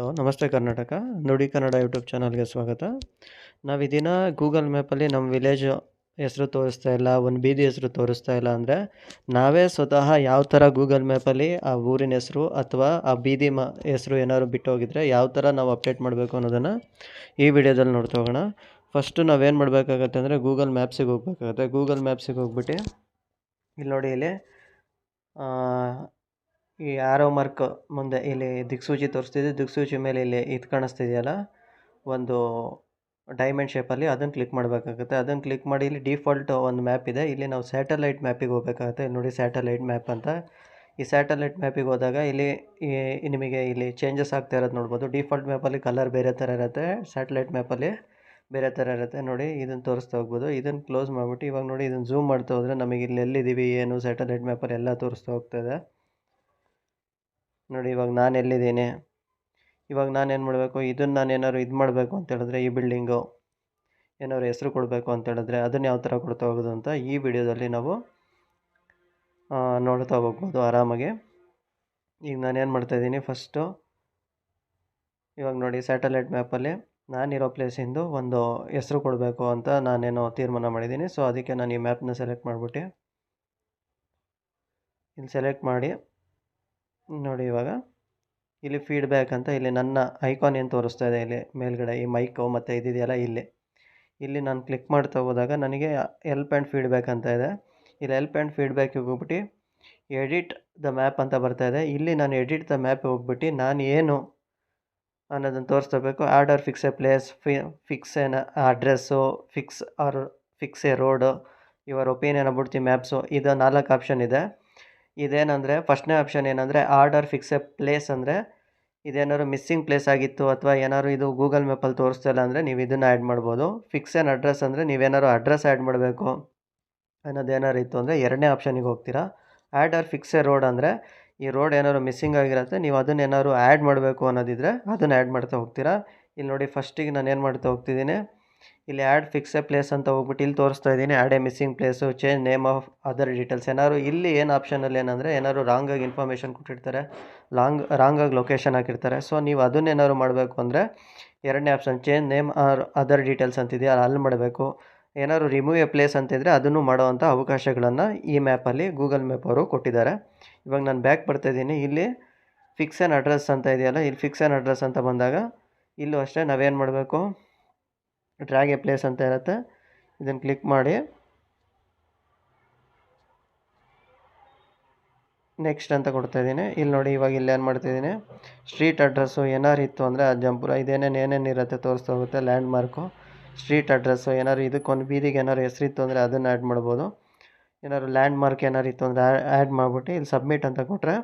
Hello, ನಮಸ್ತೆ ಕರ್ನಾಟಕ. ನುಡಿ Kannada YouTube ಚಾನಲ್ಗೆ ಸ್ವಾಗತ. ನಾವು ಇದಿನ ದಿನ ಗೂಗಲ್ ಮ್ಯಾಪಲ್ಲಿ ನಮ್ಮ ವಿಲೇಜ್ ಹೆಸರು ತೋರಿಸ್ತಾ ಇಲ್ಲ, ಒಂದು ಬೀದಿ ಹೆಸರು ತೋರಿಸ್ತಾ ಇಲ್ಲ ಅಂದರೆ ನಾವೇ ಸ್ವತಃ ಯಾವ ಥರ ಗೂಗಲ್ ಮ್ಯಾಪಲ್ಲಿ ಆ ಊರಿನ ಹೆಸರು ಅಥವಾ ಆ ಬೀದಿ ಮ, ಹೆಸರು ಏನಾದ್ರು ಬಿಟ್ಟು ಹೋಗಿದ್ರೆ ಯಾವ ಥರ ನಾವು ಅಪ್ಡೇಟ್ ಮಾಡಬೇಕು ಅನ್ನೋದನ್ನು ಈ ವಿಡಿಯೋದಲ್ಲಿ ನೋಡ್ತಾ ಹೋಗೋಣ. ಫಸ್ಟು ನಾವೇನು ಮಾಡಬೇಕಾಗತ್ತೆ ಅಂದರೆ ಗೂಗಲ್ ಮ್ಯಾಪ್ಸಿಗೆ ಹೋಗ್ಬೇಕಾಗತ್ತೆ. ಗೂಗಲ್ ಮ್ಯಾಪ್ಸಿಗೆ ಹೋಗ್ಬಿಟ್ಟು ಇಲ್ಲಿ ನೋಡಿ ಇಲ್ಲಿ ಈ ಆರೋ ಮಾರ್ಕ್ ಮುಂದೆ ಇಲ್ಲಿ ದಿಕ್ಸೂಚಿ ತೋರಿಸ್ತಿದೆ. ದಿಕ್ಸೂಚಿ ಮೇಲೆ ಇಲ್ಲಿ ಇದು ಕಾಣಿಸ್ತಿದೆಯಲ್ಲ? ಒಂದು ಡೈಮಂಡ್ ಶೇಪಲ್ಲಿ ಅದನ್ನು ಕ್ಲಿಕ್ ಮಾಡಬೇಕಾಗುತ್ತೆ. ಅದನ್ನು ಕ್ಲಿಕ್ ಮಾಡಿ ಇಲ್ಲಿ ಡಿಫಾಲ್ಟ್ ಒಂದು ಮ್ಯಾಪ್ ಇದೆ. ಇಲ್ಲಿ ನಾವು ಸ್ಯಾಟಲೈಟ್ ಮ್ಯಾಪಿಗೆ ಹೋಗಬೇಕಾಗುತ್ತೆ. ನೋಡಿ ಸ್ಯಾಟಲೈಟ್ ಮ್ಯಾಪ್ ಅಂತ. ಈ ಸ್ಯಾಟಲೈಟ್ ಮ್ಯಾಪಿಗೆ ಹೋದಾಗ ಇಲ್ಲಿ ನಿಮಗೆ ಇಲ್ಲಿ ಚೇಂಜಸ್ ಆಗ್ತಾ ಇರೋದು ನೋಡ್ಬೋದು. ಡಿಫಾಲ್ಟ್ ಮ್ಯಾಪಲ್ಲಿ ಕಲರ್ ಬೇರೆ ಥರ ಇರುತ್ತೆ. ಸ್ಯಾಟಲೈಟ್ ಮ್ಯಾಪಲ್ಲಿ ಬೇರೆ ಥರ ಇರುತ್ತೆ. ನೋಡಿ, ಇದನ್ನು ತೋರಿಸ್ತಾ ಹೋಗ್ಬೋದು. ಇದನ್ನು ಕ್ಲೋಸ್ ಮಾಡಿಬಿಟ್ಟು ಇವಾಗ ನೋಡಿ, ಇದನ್ನು ಝೂಮ್ ಮಾಡ್ತಾ ಹೋದರೆ ನಮಗೆ ಇಲ್ಲಿ ಎಲ್ಲಿದ್ದೀವಿ, ಏನು ಸ್ಯಾಟಲೈಟ್ ಮ್ಯಾಪಲ್ಲಿ ಎಲ್ಲ ತೋರಿಸ್ತಾ ಹೋಗ್ತದೆ ನೋಡಿ, ಇವಾಗ ನಾನು ಎಲ್ಲಿದ್ದೀನಿ? ಇವಾಗ ನಾನು ಏನು ಮಾಡಬೇಕು? ಇದನ್ನು ನಾನು ಏನಾದ್ರು ಇದು ಮಾಡಬೇಕು ಅಂತ ಹೇಳಿದ್ರೆ ಈ ಬಿಲ್ಡಿಂಗು ಏನಾದ್ರು ಹೆಸರು ಕೊಡಬೇಕು ಅಂತ ಹೇಳಿದ್ರೆ ಅದನ್ನು ಯಾವ ಥರ ಕೊಡ್ತಾ ಹೋಗೋದು ಅಂತ ಈ ವಿಡಿಯೋದಲ್ಲಿ ನಾವು ನೋಡ್ತಾ ಹೋಗ್ಬೋದು ಆರಾಮಾಗಿ. ಈಗ ನಾನು ಏನು ಮಾಡ್ತಾಯಿದ್ದೀನಿ ಫಸ್ಟು ಇವಾಗ ನೋಡಿ ಸ್ಯಾಟಲೈಟ್ ಮ್ಯಾಪಲ್ಲಿ ನಾನಿರೋ ಪ್ಲೇಸಿಂದು ಒಂದು ಹೆಸರು ಕೊಡಬೇಕು ಅಂತ ನಾನೇನೋ ತೀರ್ಮಾನ ಮಾಡಿದ್ದೀನಿ. ಸೊ ಅದಕ್ಕೆ ನಾನು ಈ ಮ್ಯಾಪ್ನ ಸೆಲೆಕ್ಟ್ ಮಾಡಿಬಿಟ್ಟು, ಇಲ್ಲಿ ಸೆಲೆಕ್ಟ್ ಮಾಡಿ ನೋಡಿ ಇವಾಗ. ಇಲ್ಲಿ ಫೀಡ್ಬ್ಯಾಕ್ ಅಂತ ಇಲ್ಲಿ ನನ್ನ ಐಕಾನ್ ಏನು ತೋರಿಸ್ತಾ ಇದೆ ಇಲ್ಲಿ ಮೇಲ್ಗಡೆ, ಈ ಮೈಕು ಮತ್ತು ಇದಿದೆಯಲ್ಲ ಇಲ್ಲಿ. ಇಲ್ಲಿ ನಾನು ಕ್ಲಿಕ್ ಮಾಡ್ತಾ ಹೋದಾಗ ನನಗೆ ಎಲ್ಪ್ ಆ್ಯಂಡ್ ಫೀಡ್ಬ್ಯಾಕ್ ಅಂತ ಇದೆ. ಇಲ್ಲಿ ಎಲ್ಪ್ ಆ್ಯಂಡ್ ಫೀಡ್ಬ್ಯಾಕಿಗೆ ಹೋಗ್ಬಿಟ್ಟು ಎಡಿಟ್ ದ ಮ್ಯಾಪ್ ಅಂತ ಬರ್ತಾ ಇದೆ. ಇಲ್ಲಿ ನಾನು ಎಡಿಟ್ ದ ಮ್ಯಾಪ್ ಹೋಗ್ಬಿಟ್ಟು ನಾನು ಏನು ಅನ್ನೋದನ್ನು ತೋರಿಸ್ಕೋಬೇಕು. Add or fix a place phi fix an address fix or fix a road your opinion about maps ಇದು ನಾಲ್ಕು ಆಪ್ಷನ್ ಇದೆ. ಇದೇನಂದರೆ, ಫಸ್ಟ್ನೇ ಆಪ್ಷನ್ ಏನಂದರೆ, ಆರ್ಡರ್ ಫಿಕ್ಸ್ ಎ ಪ್ಲೇಸ್ ಅಂದರೆ, ಇದೇನಾದ್ರು ಮಿಸ್ಸಿಂಗ್ ಪ್ಲೇಸ್ ಆಗಿತ್ತು ಅಥವಾ ಏನಾದ್ರು ಇದು ಗೂಗಲ್ ಮ್ಯಾಪಲ್ಲಿ ತೋರಿಸ್ತಾ ಇಲ್ಲ ಅಂದರೆ ನೀವು ಇದನ್ನು ಆ್ಯಡ್ ಮಾಡ್ಬೋದು. ಫಿಕ್ಸ್ ಆ್ಯನ್ ಅಡ್ರೆಸ್ ಅಂದರೆ ನೀವೇನಾದ್ರು ಅಡ್ರೆಸ್ ಆ್ಯಡ್ ಮಾಡಬೇಕು ಅನ್ನೋದೇನಾರು ಇತ್ತು ಅಂದರೆ ಎರಡನೇ ಆಪ್ಷನಿಗೆ ಹೋಗ್ತೀರಾ. Add or fix a road ಅಂದರೆ, ಈ ರೋಡ್ ಏನಾದ್ರು ಮಿಸ್ಸಿಂಗ್ ಆಗಿರುತ್ತೆ, ನೀವು ಅದನ್ನ ಏನಾದ್ರು ಆ್ಯಡ್ ಮಾಡಬೇಕು ಅನ್ನೋದಿದ್ರೆ ಅದನ್ನು ಆ್ಯಡ್ ಮಾಡ್ತಾ ಹೋಗ್ತೀರಾ. ಇಲ್ಲಿ ನೋಡಿ, ಫಸ್ಟಿಗೆ ನಾನು ಏನು ಮಾಡ್ತಾ ಹೋಗ್ತಿದ್ದೀನಿ ಇಲ್ಲಿ ಆ್ಯಡ್ ಫಿಕ್ಸ್ ಎ ಪ್ಲೇಸ್ ಅಂತ ಹೋಗ್ಬಿಟ್ಟು ಇಲ್ಲಿ ತೋರಿಸ್ತಾ ಇದ್ದೀನಿ. Add a missing place change name of other details ಏನಾದ್ರು ಇಲ್ಲಿ ಏನು ಆಪ್ಷನಲ್ಲಿ ಏನಂದರೆ ಏನಾದ್ರು ರಾಂಗಾಗಿ ಇನ್ಫಾರ್ಮೇಷನ್ ಕೊಟ್ಟಿರ್ತಾರೆ ಲಾಂಗ್ ರಾಂಗಾಗಿ ಲೊಕೇಶನ್ ಹಾಕಿರ್ತಾರೆ. ಸೊ ನೀವು ಅದನ್ನೇನಾದ್ರು ಮಾಡಬೇಕು ಅಂದರೆ ಎರಡನೇ option change name or other details ಅಂತಿದೆಯಾ ಅಲ್ಲಿ ಮಾಡಬೇಕು. ಏನಾದ್ರು ರಿಮೂವ್ ಎ ಪ್ಲೇಸ್ ಅಂತಿದ್ರೆ ಅದನ್ನು ಮಾಡೋವಂಥ ಅವಕಾಶಗಳನ್ನು ಈ ಮ್ಯಾಪಲ್ಲಿ ಗೂಗಲ್ ಮ್ಯಾಪ್ ಅವರು ಕೊಟ್ಟಿದ್ದಾರೆ. ಇವಾಗ ನಾನು ಬ್ಯಾಕ್ ಬರ್ತಾಯಿದ್ದೀನಿ ಇಲ್ಲಿ ಫಿಕ್ಸ್ ಆ್ಯನ್ ಅಡ್ರೆಸ್ ಅಂತ ಇದೆಯಲ್ಲ, ಇಲ್ಲಿ ಫಿಕ್ಸ್ ಆ್ಯನ್ ಅಡ್ರೆಸ್ ಅಂತ ಬಂದಾಗ ಇಲ್ಲೂ ಅಷ್ಟೇ ನಾವೇನು ಮಾಡಬೇಕು? ಡ್ರ್ಯಾಗ್ ಎ ಪ್ಲೇಸ್ ಅಂತ ಇರುತ್ತೆ. ಇದನ್ನು ಕ್ಲಿಕ್ ಮಾಡಿ. ನೆಕ್ಸ್ಟ್ ಅಂತ ಕೊಡ್ತಾ ಇದ್ದೀನಿ. ಇಲ್ಲಿ ನೋಡಿ ಇವಾಗ ಇಲ್ಲಿ ಏನು ಮಾಡ್ತಿದ್ದೀನಿ ಸ್ಟ್ರೀಟ್ ಅಡ್ರೆಸ್ಸು ಏನಾರು ಇತ್ತು ಅಂದರೆ ಜಂಪುರ. ಇದೇನೇನು ಏನೇನು ಇರುತ್ತೆ ತೋರಿಸ್ತಾ ಹೋಗುತ್ತೆ ಲ್ಯಾಂಡ್ ಮಾರ್ಕು ಸ್ಟ್ರೀಟ್ ಅಡ್ರೆಸ್ಸು ಏನಾದ್ರು ಇದಕ್ಕೊಂದು ಬೀದಿಗೆ ಏನಾದ್ರು ಹೆಸರಿತ್ತು ಅಂದರೆ ಅದನ್ನು ಆ್ಯಡ್ ಮಾಡ್ಬೋದು. ಏನಾದ್ರು ಲ್ಯಾಂಡ್ ಮಾರ್ಕ್ ಏನಾರು ಇತ್ತು ಅಂದರೆ ಆ್ಯಡ್ ಮಾಡಿಬಿಟ್ಟು ಇಲ್ಲಿ ಸಬ್ಮಿಟ್ ಅಂತ ಕೊಟ್ಟರೆ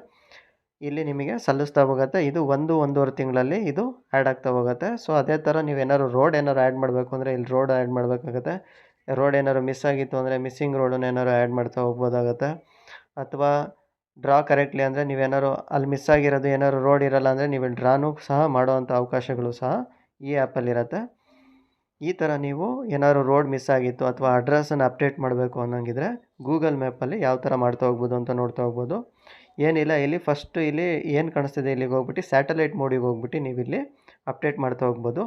ಇಲ್ಲಿ ನಿಮಗೆ ಸಲ್ಲಿಸ್ತಾ ಹೋಗುತ್ತೆ. ಇದು ಒಂದು, ಒಂದೂವರೆ ತಿಂಗಳಲ್ಲಿ ಇದು ಆ್ಯಡ್ ಆಗ್ತಾ ಹೋಗುತ್ತೆ. ಸೊ ಅದೇ ಥರ ನೀವು ಏನಾದ್ರು ರೋಡ್ ಏನಾದ್ರು ಆ್ಯಡ್ ಮಾಡಬೇಕು ಅಂದರೆ ಇಲ್ಲಿ ರೋಡ್ ಆ್ಯಡ್ ಮಾಡಬೇಕಾಗತ್ತೆ. ರೋಡ್ ಏನಾದ್ರು ಮಿಸ್ ಆಗಿತ್ತು ಅಂದರೆ ಮಿಸ್ಸಿಂಗ್ ರೋಡನ್ನು ಏನಾದ್ರು ಆ್ಯಡ್ ಮಾಡ್ತಾ ಹೋಗ್ಬೋದಾಗತ್ತೆ. ಅಥವಾ ಡ್ರಾ ಕರೆಕ್ಟ್ಲಿ ಅಂದರೆ ನೀವೇನಾದ್ರು ಅಲ್ಲಿ ಮಿಸ್ ಆಗಿರೋದು ಏನಾದ್ರು ರೋಡ್ ಇರಲ್ಲ ಅಂದರೆ ನೀವು ಡ್ರಾನು ಸಹ ಮಾಡುವಂಥ ಅವಕಾಶಗಳು ಸಹ ಈ ಆ್ಯಪಲ್ಲಿರತ್ತೆ ಈ ಥರ ನೀವು ಏನಾದ್ರು ರೋಡ್ ಮಿಸ್ ಆಗಿತ್ತು ಅಥವಾ ಅಡ್ರೆಸ್ಸನ್ನು ಅಪ್ಡೇಟ್ ಮಾಡಬೇಕು ಅನ್ನೋಂಗಿದ್ರೆ ಗೂಗಲ್ ಮ್ಯಾಪಲ್ಲಿ ಯಾವ ಥರ ಮಾಡ್ತಾ ಹೋಗ್ಬೋದು ಅಂತ ನೋಡ್ತಾ ಹೋಗ್ಬೋದು. ಏನಿಲ್ಲ, ಇಲ್ಲಿ ಫಸ್ಟು ಇಲ್ಲಿ ಏನು ಕಾಣಿಸ್ತಿದೆ ಇಲ್ಲಿಗೆ ಹೋಗ್ಬಿಟ್ಟು ಸ್ಯಾಟಲೈಟ್ ಮೋಡಿಗೆ ಹೋಗ್ಬಿಟ್ಟು ನೀವು ಇಲ್ಲಿ ಅಪ್ಡೇಟ್ ಮಾಡ್ತಾ ಹೋಗ್ಬೋದು.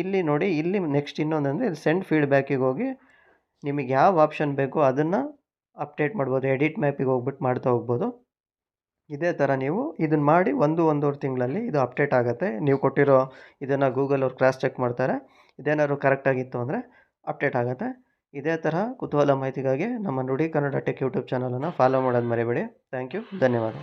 ಇಲ್ಲಿ ನೋಡಿ, ಇಲ್ಲಿ ನೆಕ್ಸ್ಟ್ ಇನ್ನೊಂದಂದರೆ ಇಲ್ಲಿ ಸೆಂಡ್ ಫೀಡ್ಬ್ಯಾಕಿಗೆ ಹೋಗಿ ನಿಮಗೆ ಯಾವ ಆಪ್ಷನ್ ಬೇಕೋ ಅದನ್ನು ಅಪ್ಡೇಟ್ ಮಾಡ್ಬೋದು ಎಡಿಟ್ ಮ್ಯಾಪಿಗೆ ಹೋಗ್ಬಿಟ್ಟು ಮಾಡ್ತಾ ಹೋಗ್ಬೋದು. ಇದೇ ಥರ ನೀವು ಇದನ್ನು ಮಾಡಿ ಒಂದು, ಒಂದೂವರೆ ತಿಂಗಳಲ್ಲಿ ಇದು ಅಪ್ಡೇಟ್ ಆಗುತ್ತೆ. ನೀವು ಕೊಟ್ಟಿರೋ ಇದನ್ನು ಗೂಗಲ್ ಅವ್ರು ಕ್ರಾಸ್ ಚೆಕ್ ಮಾಡ್ತಾರೆ. ಇದೇನಾದ್ರು ಕರೆಕ್ಟಾಗಿತ್ತು ಅಂದರೆ ಅಪ್ಡೇಟ್ ಆಗುತ್ತೆ. ಇದೇ ತರಹ ಕುತೂಹಲ ಮಾಹಿತಿಗಾಗಿ ನಮ್ಮ ನುಡಿ ಕನ್ನಡ ಟೆಕ್ ಯೂಟ್ಯೂಬ್ ಚಾನಲನ್ನು ಫಾಲೋ ಮಾಡೋದು ಮರಿಬೇಡಿ. ಥ್ಯಾಂಕ್ ಯು ಧನ್ಯವಾದ.